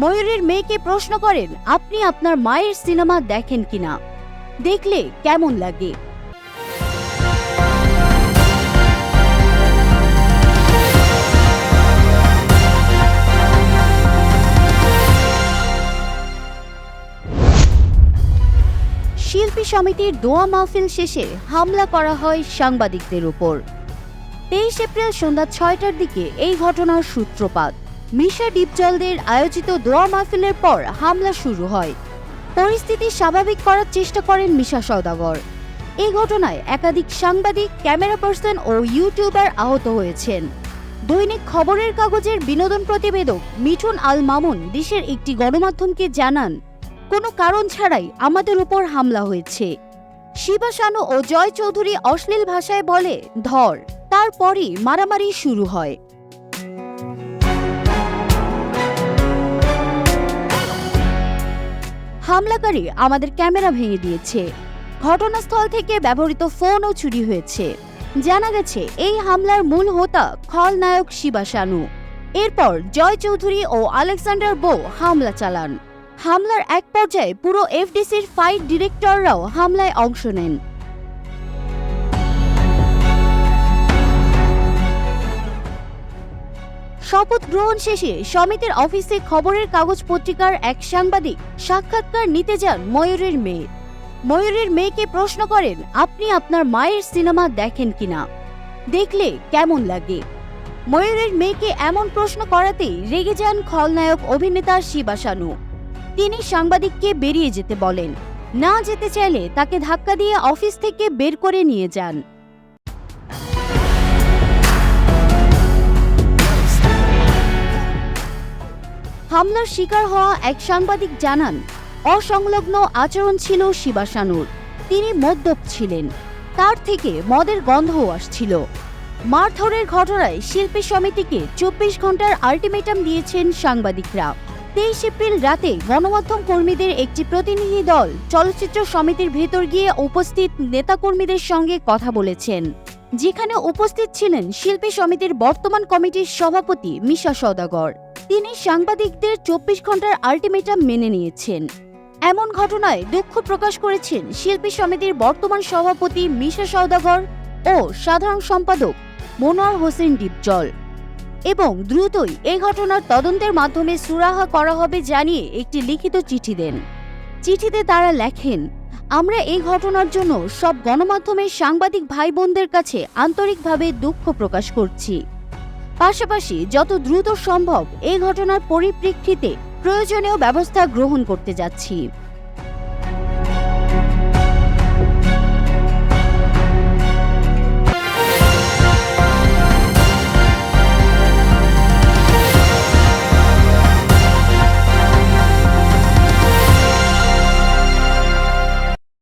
ময়ূরের মেয়েকে প্রশ্ন করেন, আপনি আপনার মায়ের সিনেমা দেখেন কিনা দেখলে কেমন লাগে? শিল্পী সমিতির দোয়া মাহফিল শেষে হামলা করা হয় সাংবাদিকদের উপর। তেইশ এপ্রিল সন্ধ্যা ছয়টার দিকে এই ঘটনার সূত্রপাত। মিশা ডিপজলদের আয়োজিত দোয়া মাহফিলের পর হামলা শুরু হয়। পরিস্থিতি স্বাভাবিক করার চেষ্টা করেন মিশা সওদাগর। এই ঘটনায় একাধিক সাংবাদিক, ক্যামেরা পার্সন ও ইউটিউবার আহত হয়েছেন। দৈনিক খবরের কাগজের বিনোদন প্রতিবেদক মিঠুন আল মামুন দেশের একটি গণমাধ্যমকে জানান, কোনো কারণ ছাড়াই আমাদের উপর হামলা হয়েছে। শিবা শানু ও জয় চৌধুরী অশ্লীল ভাষায় বলে, ধর। তারপরই মারামারি শুরু হয়। হামলাকারী আমাদের ক্যামেরা ভেঙে দিয়েছে। ঘটনাস্থল থেকে ব্যবহৃত ফোনও চুরি হয়েছে। জানা গেছে, এই হামলার মূল হোতা খলনায়ক শিবা শানু। এরপর জয় চৌধুরী ও আলেকজান্ডার বো হামলা চালান। হামলার এক পর্যায়ে পুরো এফডিসির ফাইট ডিরেক্টররাও হামলায় অংশ নেন। শপথ গ্রহণ শেষে সমিতির অফিসে খবরের কাগজ পত্রিকার এক সাংবাদিক সাক্ষাৎকার নিতে যান ময়ূরের মেয়ে। ময়ূরের মেয়েকে প্রশ্ন করেন, আপনি আপনার মায়ের সিনেমা দেখেন কিনা দেখলে কেমন লাগে? ময়ূরের মেয়েকে এমন প্রশ্ন করাতেই রেগে যান খলনায়ক অভিনেতা শিবাসানু তিনি সাংবাদিককে বেরিয়ে যেতে বলেন। না যেতে চাইলে তাকে ধাক্কা দিয়ে অফিস থেকে বের করে নিয়ে যান। হামলার শিকার হওয়া এক সাংবাদিক জানান, অসংলগ্ন আচরণ ছিল শিবাসানুর তিনি মদ্যপ ছিলেন। তার থেকে মদের গন্ধও আসছিল। মারধরের ঘটনায় শিল্পী সমিতিকে চব্বিশ ঘণ্টার আলটিমেটাম দিয়েছেন সাংবাদিকরা। তেইশ এপ্রিল রাতে গণমাধ্যম কর্মীদের একটি প্রতিনিধি দল চলচ্চিত্র সমিতির ভেতর গিয়ে উপস্থিত নেতাকর্মীদের সঙ্গে কথা বলেছেন। যেখানে উপস্থিত ছিলেন শিল্পী সমিতির বর্তমান কমিটির সভাপতি মিশা সওদাগর। তিনি সাংবাদিকদের চব্বিশ ঘণ্টার আলটিমেটাম মেনে নিয়েছেন। এমন ঘটনায় দুঃখ প্রকাশ করেছেন শিল্পী সমিতির বর্তমান সভাপতি মিশা সওদাগর ও সাধারণ সম্পাদক মনোয়ার হোসেন ডিপজল। এবং দ্রুতই এই ঘটনার তদন্তের মাধ্যমে সুরাহা করা হবে জানিয়ে একটি লিখিত চিঠি দেন। চিঠিতে তারা লেখেন, আমরা এই ঘটনার জন্য সব গণমাধ্যমের সাংবাদিক ভাই বোনদের কাছে আন্তরিকভাবে দুঃখ প্রকাশ করছি। পাশাপাশি যত দ্রুত সম্ভব এই ঘটনার পরিপ্রেক্ষিতে প্রয়োজনীয় ব্যবস্থা গ্রহণ করতে যাচ্ছি।